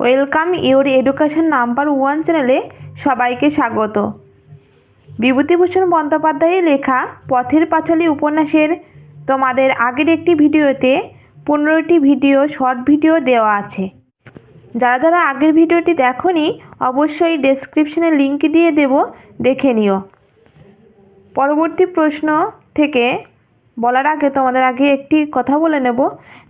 Welcome your education number one চ্যানেলে সবাইকে স্বাগত। বিভূতিভূষণ বন্দ্যোপাধ্যায়ের লেখা পথের পাঁচালী উপন্যাসের তোমাদের আগের একটি ভিডিওতে পনেরোটি ভিডিও, শর্ট ভিডিও দেওয়া আছে। যারা যারা আগের ভিডিওটি দেখনি, অবশ্যই ডেসক্রিপশনে লিঙ্ক দিয়ে দেব, দেখে নিও। পরবর্তী প্রশ্ন থেকে বলার আগে তোমাদের আগে একটি কথা বলে নেব।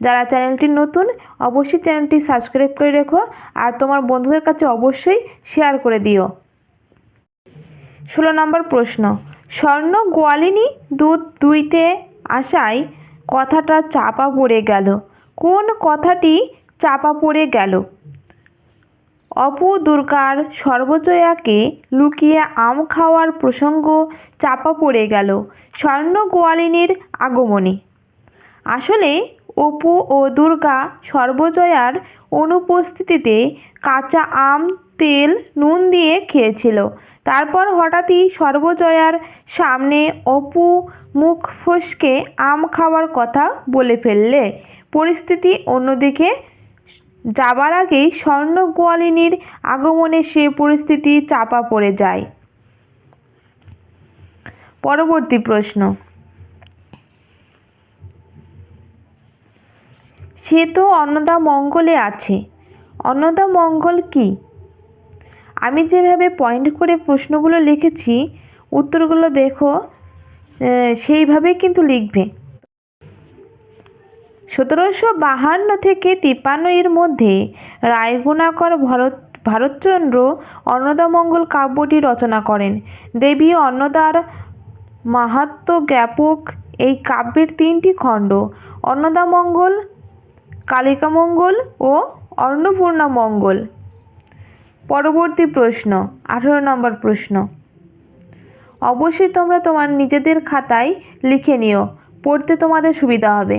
যারা চ্যানেলটি নতুন, অবশ্যই চ্যানেলটি সাবস্ক্রাইব করে রেখো আর তোমার বন্ধুদের কাছে অবশ্যই শেয়ার করে দিও। ষোলো নম্বর প্রশ্ন, স্বর্ণ গোয়ালিনী দুধ দুইতে আসায় কথাটা চাপা পড়ে গেল। কোন কথাটি চাপা পড়ে গেল? অপু দুর্গার সর্বজয়াকে লুকিয়ে আম খাওয়ার প্রসঙ্গ চাপা পড়ে গেল স্বর্ণ গোয়ালিনীর আগমনে। আসলে অপু ও দুর্গা সর্বজয়ার অনুপস্থিতিতে কাঁচা আম, তেল, নুন দিয়ে খেয়েছিল। তারপর হঠাৎই সর্বজয়ার সামনে অপু মুখ ফসকে আম খাওয়ার কথা বলে ফেললে। পরিস্থিতি অন্যদিকে যাবার আগেই স্বর্ণ গোয়ালিনীর আগমনে সে পরিস্থিতি চাপা পড়ে যায়। পরবর্তী প্রশ্ন। সে তো অন্নদা মঙ্গলে আছে। অন্নদা মঙ্গল কি? আমি যেভাবে পয়েন্ট করে প্রশ্নগুলো লিখেছি, উত্তরগুলো দেখো সেইভাবে কিন্তু লিখবে। সতেরোশো বাহান্ন থেকে তিপ্পান্ন এর মধ্যে রায়গুণাকর ভরত ভারতচন্দ্র অন্নদামঙ্গল কাব্যটি রচনা করেন। দেবী অন্নদার মাহাত্ম জ্ঞাপক এই কাব্যের তিনটি খণ্ড, অন্নদামঙ্গল, কালিকামঙ্গল ও অন্নপূর্ণা মঙ্গল পরবর্তী প্রশ্ন, আঠেরো নম্বর প্রশ্ন। অবশ্যই তোমরা তোমার নিজেদের খাতায় লিখে নিও, পড়তে তোমাদের সুবিধা হবে।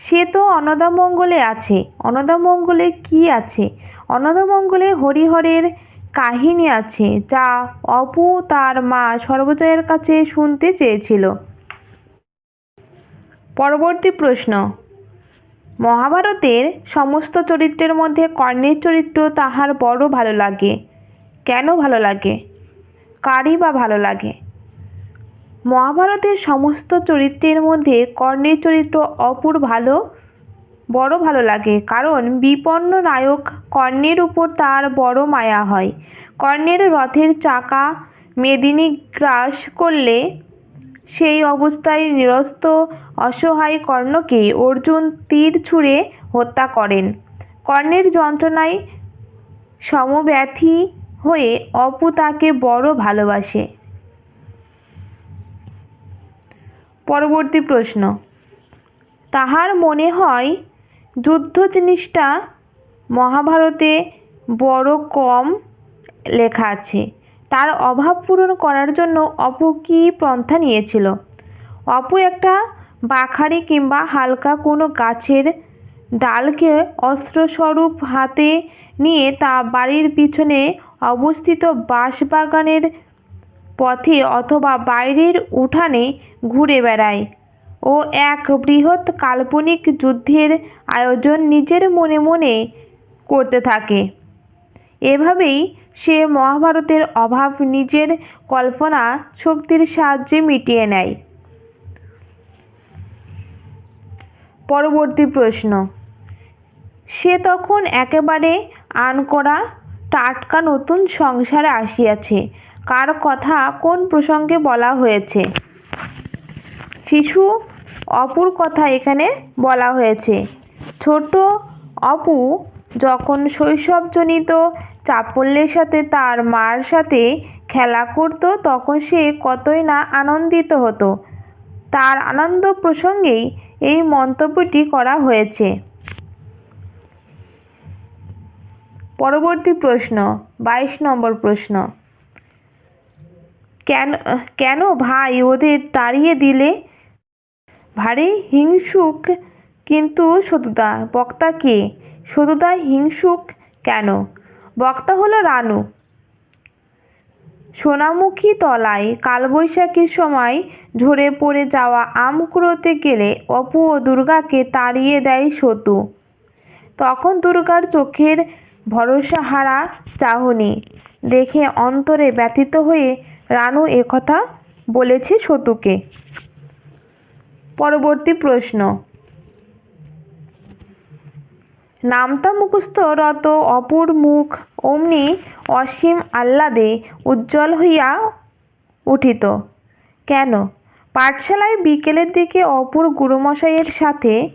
সে তো অনদামঙ্গলে আছে। অনদামঙ্গলে কি আছে? অনদামঙ্গলে হরিহরের কাহিনী আছে যা অপু তার মা সর্বজয়ের কাছে শুনতে চেয়েছিল। পরবর্তী প্রশ্ন। মহাভারতের সমস্ত চরিত্রের মধ্যে কর্ণের চরিত্র তাহার বড় ভালো লাগে। কেন ভালো লাগে? কারই বা ভালো লাগে? মহাভারতের সমস্ত চরিত্রের মধ্যে কর্ণের চরিত্র অপুর ভালো, বড় ভালো লাগে। কারণ বিপন্ন নায়ক কর্ণের উপর তার বড় মায়া হয়। কর্ণের রথের চাকা মেদিনী গ্রাস করলে সেই অবস্থায় নিরস্ত, অসহায় কর্ণকে অর্জুন তীর ছুঁড়ে হত্যা করেন। কর্ণের যন্ত্রণায় সমব্যথী হয়ে অপু তাকে বড় ভালোবাসে। পরবর্তী প্রশ্ন। তাহার মনে হয় যুদ্ধ জিনিসটা মহাভারতে বড় কম লেখা আছে। তার অভাব পূরণ করার জন্য অপু কি পন্থা নিয়েছিল? অপু একটা বাখারি কিংবা হালকা কোনো গাছের ডালকে অস্ত্রস্বরূপ হাতে নিয়ে তা বাড়ির পিছনে অবস্থিত বাঁশবাগানের পথে অথবা বাইরের উঠানে ঘুরে বেড়ায় ও এক বৃহৎ কাল্পনিক যুদ্ধের আয়োজন নিজের মনে মনে করতে থাকে। এভাবেই সে মহাভারতের অভাব নিজের কল্পনা শক্তির সাহায্যে মিটিয়ে নেয়। পরবর্তী প্রশ্ন। সে তখন একেবারে আনকরা টাটকা নতুন সংসারে আসিয়াছে। কার কথা কোন প্রসঙ্গে বলা হয়েছে? শিশু অপুর কথা এখানে বলা হয়েছে। ছোট অপু যখন শৈশবজনিত চাপল্যের সাথে তার মার সাথে খেলা করত, তখন সে কতই না আনন্দিত হতো। তার আনন্দ প্রসঙ্গেই এই মন্তব্যটি করা হয়েছে। পরবর্তী প্রশ্ন, বাইশ নম্বর প্রশ্ন। কেন কেন ভাই ওদের তাড়িয়ে দিলে? ভারী হিংসুক কিন্তু সতুদা বক্তা কে? সতুদা হিংসুক কেন? বক্তা হলো রানু। সোনামুখী তলায় কালবৈশাখীর সময় ঝরে পড়ে যাওয়া আম কুড়োতে গেলে অপু ও দুর্গাকে তাড়িয়ে দেয় সতু। তখন দুর্গার চোখের ভরসাহারা চাহনি। দেখে অন্তরে ব্যথিত হয়ে রানু একথা বলেছে সতুকে। পরবর্তী প্রশ্ন। নামতা মুখস্থ রত অপুর মুখ অমনি অসীম আহ্লাদে উজ্জ্বল হইয়া উঠিত। কেন? পাঠশালায় বিকেলের দিকে অপুর গুরুমশাইয়ের সাথে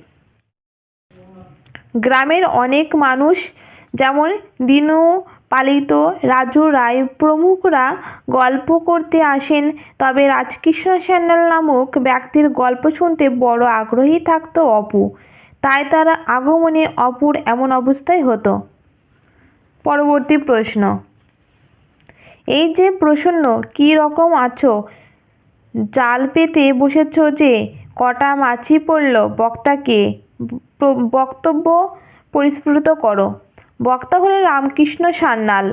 গ্রামের অনেক মানুষ যেমন দিনু পালিত রাজু রায় প্রমুখরা গল্প করতে আসেন। তবে রাজকৃষ্ণ সান্যাল নামক ব্যক্তির গল্প শুনতে বড় আগ্রহী থাকত অপু। তাই তার আগমনে অপুর এমন অবস্থায় হতো। পরবর্তী প্রশ্ন। এই যে প্রসন্ন, কী রকম আছো? জাল পেতে বসেছ যে কটা মাছি পড়ল, বক্তাকে বক্তব্য পরিস্ফুট করো। বক্তা হলেন রামকৃষ্ণ সান্যাল।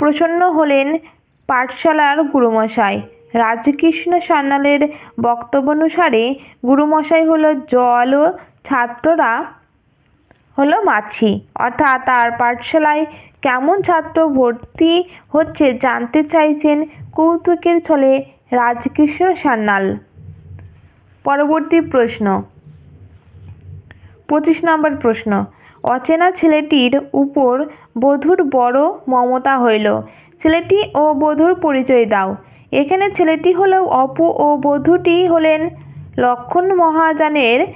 প্রসন্ন হলেন পাঠশালার গুরুমশাই। রাজকৃষ্ণ সান্যালের বক্তব্য অনুসারে গুরুমশাই হলো জল ও ছাত্ররা হলো মাছি অর্থাৎ তার পাঠশালায় কেমন ছাত্র ভর্তি হচ্ছে জানতে চাইছেন কৌতুকের ছলে রাজকৃষ্ণ সান্যাল। পরবর্তী প্রশ্ন। পঁচিশ নম্বর প্রশ্ন। অচেনা ছেলেটির উপর বধূর বড় মমতা হইল। ছেলেটি ও বধূর পরিচয় দাও। এখানে ছেলেটি হলো অপু ও বধূটি হলেন লক্ষণ মহাজানের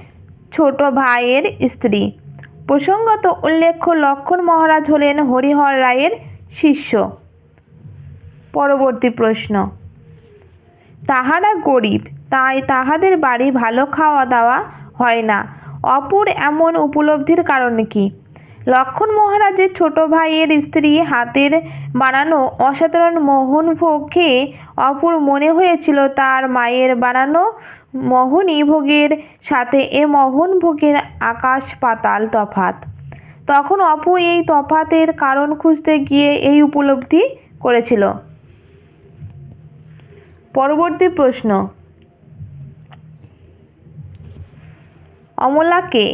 ছোট ভাইয়ের স্ত্রী। প্রসঙ্গত উল্লেখ্য, লক্ষণ মহারাজ হলেন হরিহর রায়ের শিষ্য। পরবর্তী প্রশ্ন। তাহারা গরিব, তাই তাহাদের বাড়ি ভালো খাওয়া দাওয়া হয় না। অপুর এমন উপলব্ধির কারণ কি? লক্ষণ মহারাজের ছোট ভাইয়ের স্ত্রী হাতের বানানো অসাধারণ মোহনভোগ খেয়ে অপুর মনে হয়েছিল। তার মায়ের বানানো মোহনী ভোগের সাথে এ মোহন ভোগের আকাশ পাতাল তফাত তখন অপু এই তফাতের কারণ খুঁজতে গিয়ে এই উপলব্ধি করেছিল। পরবর্তী প্রশ্ন অমলাকে।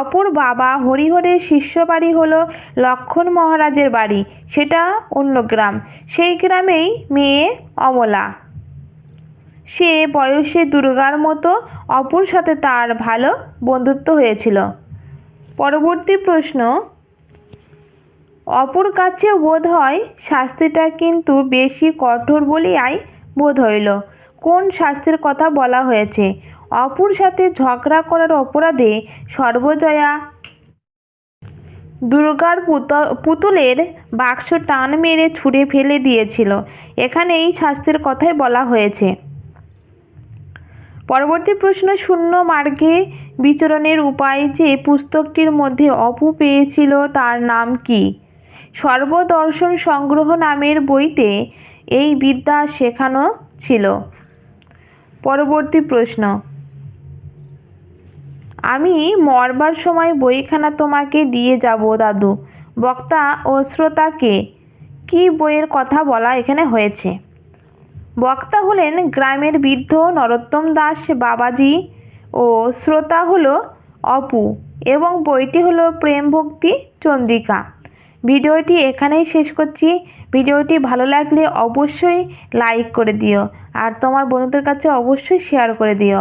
অপর বাবা হরিহরের শিষ্য বাড়ি হলো লক্ষণ মহারাজের বাড়ি, সেটা অন্য গ্রাম। সেই গ্রামেই মেয়ে অমলা। সে বয়সে দুর্গার মতো অপুর সাথে তার ভালো বন্ধুত্ব হয়েছিল। পরবর্তী প্রশ্ন, অপুর কাছেও বোধ হয় শাস্তিটা কিন্তু বেশি কঠোর বলিয়াই বোধ হইল। কোন শাস্তির কথা বলা হয়েছে? অপুর সাথে ঝগড়া করার অপরাধে সর্বজয়া দুর্গার পুত- পুতুলের বাক্স টান মেরে ছুঁড়ে ফেলে দিয়েছিল। এখানে এই শাস্তির কথাই বলা হয়েছে। পরবর্তী প্রশ্ন শূন্য মার্গে বিচরণের উপায় যে পুস্তকটির মধ্যে অপু পেয়েছিল তার নাম কি? সর্বদর্শন সংগ্রহ নামের বইতে এই বিদ্যা শেখানো ছিল। পরবর্তী প্রশ্ন আমি মরবার সময় বইখানা তোমাকে দিয়ে যাব, দাদু। বক্তা ও শ্রোতাকে, কি বইয়ের কথা বলা এখানে হয়েছে? বক্তা হলেন গ্রামের বৃদ্ধ নরোত্তম দাস বাবাজি ও শ্রোতা হলো অপু এবং বইটি হলো প্রেম ভক্তি চন্দ্রিকা। ভিডিওটি এখানেই শেষ করছি। ভিডিওটি ভালো লাগলে অবশ্যই লাইক করে দিও আর তোমার বন্ধুদের কাছে অবশ্যই শেয়ার করে দিও।